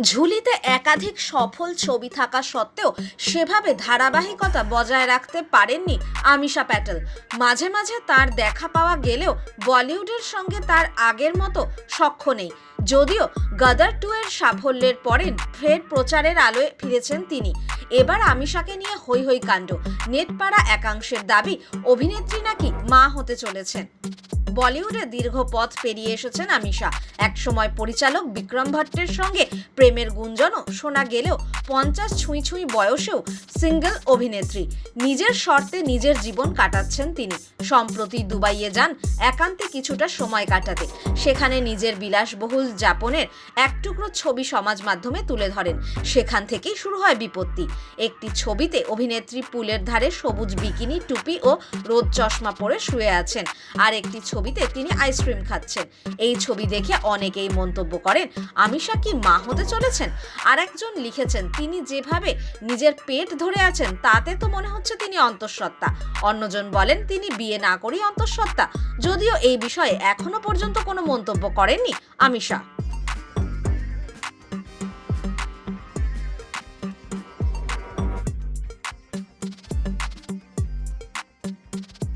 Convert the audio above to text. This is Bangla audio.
ঝুলিতে একাধিক সফল ছবি থাকা সত্ত্বেও সেভাবে ধারাবাহিকতা বজায় রাখতে পারেননি আমিষা প্যাটেল। মাঝে মাঝে তার দেখা পাওয়া গেলেও বলিউডের সঙ্গে তার আগের মতো সখ্য নেই। যদিও গাদার টু এর সাফল্যের পরে ফের প্রচারের আলোয় ফিরেছেন তিনি। এবার আমিষাকে নিয়ে হৈ হৈ কাণ্ড। নেটপাড়া একাংশের দাবি, অভিনেত্রী নাকি মা হতে চলেছেন। বলিউডে দীর্ঘ পথ পেরিয়ে এসেছেন আমিষা একসময় পরিচালক বিক্রম ভট্টের সঙ্গে প্রেমের গুঞ্জনও শোনা গেলেও পঞ্চাশ ছুঁই ছুঁই বয়সেও সিঙ্গেল অভিনেত্রী। নিজের শর্তে নিজের জীবন কাটাচ্ছেন তিনি। সম্প্রতি দুবাইয়ে যান একান্তে কিছুটা সময় কাটাতে। সেখানে নিজের বিলাসবহুল যাপনের এক টুকরো ছবি সমাজ মাধ্যমে তুলে ধরেন। সেখান থেকেই শুরু হয় বিপত্তি। একটি ছবিতে অভিনেত্রী পুলের ধারে সবুজ বিকিনি, টুপি ও রোদ চশমা পরে শুয়ে আছেন। আর একটি ছবিতে তিনি আইসক্রিম খাচ্ছেন। এই ছবি দেখে অনেকেই মন্তব্য করেন, আমিষা কি মা হতে চলেছেন? আর একজন লিখেছেন, তিনি যেভাবে নিজের পেট ধরে আছেন, তাতে তো মনে হচ্ছে তিনি অন্তঃসত্ত্বা। অন্যজন বলেন, তিনি বিয়ে না করেই অন্তঃসত্ত্বা। যদিও এই বিষয়ে এখনও পর্যন্ত কোনো মন্তব্য করেননি আমিষা।